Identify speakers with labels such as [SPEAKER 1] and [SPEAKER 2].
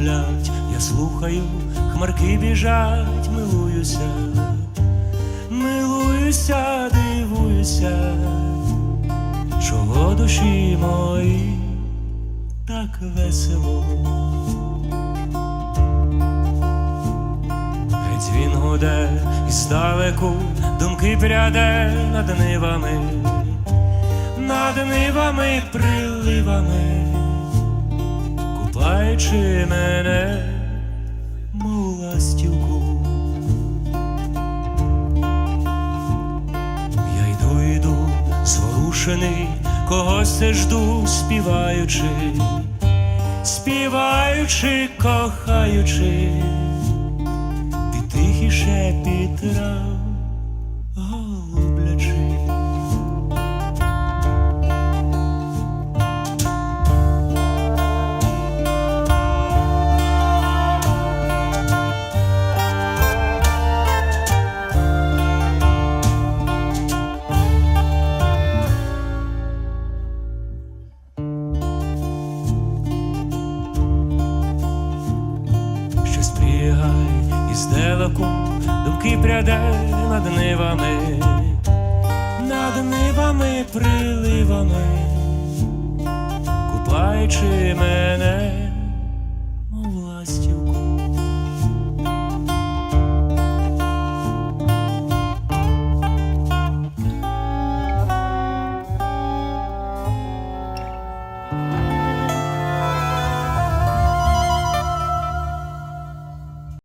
[SPEAKER 1] шумлять, я слухаю, хмарки біжать, милуюся, милуюся, дивуюся, чого душі мої так весело. Геть він гуде і здалеку думки пряде над нивами, над нивами приливами, купаючи мене, мов ластівку. Я йду, йду, зворушений, когось це жду, співаючи, співаючи, кохаючи під тихий шепіт трав спрягай із далеку думки пряде над нивами, над нивами приливами, купаючи мене, мов ластівку.